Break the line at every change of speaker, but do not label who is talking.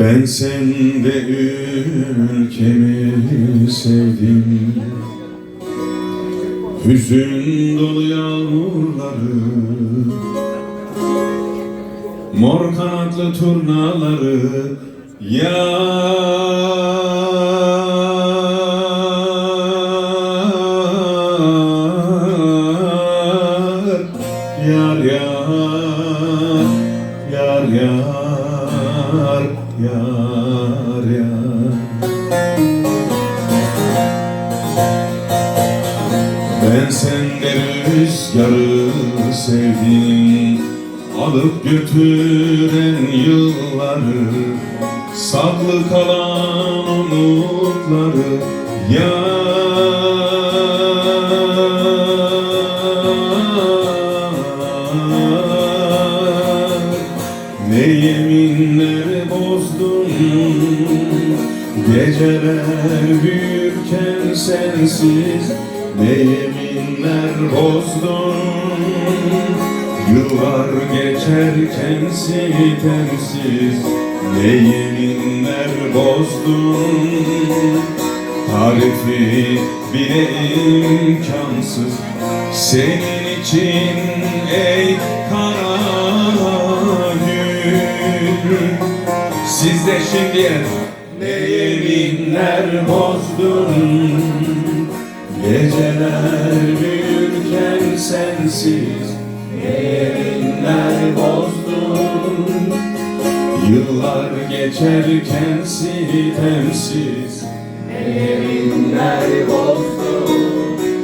Ben sende ülkemi sevdim. Hüzün dolu yağmurları Mor kanatlı turnaları Yar Yar yar Yar yar Yar yar. Ben sende rüzgarı sevdim Alıp götüren yılları Saklı kalan umutları Yar. Ne bozdun Geceler büyürken sensiz Ne yeminler bozdun? Yıllar geçerken sitemsiz Ne yeminler bozdun? Tarifi bile imkansız Senin için ey kara Siz de şimdi ne yeminler bozdun? Geceler büyürken sensiz Ne yeminler bozdun? Yıllar geçerken sitemsiz Ne yeminler bozdun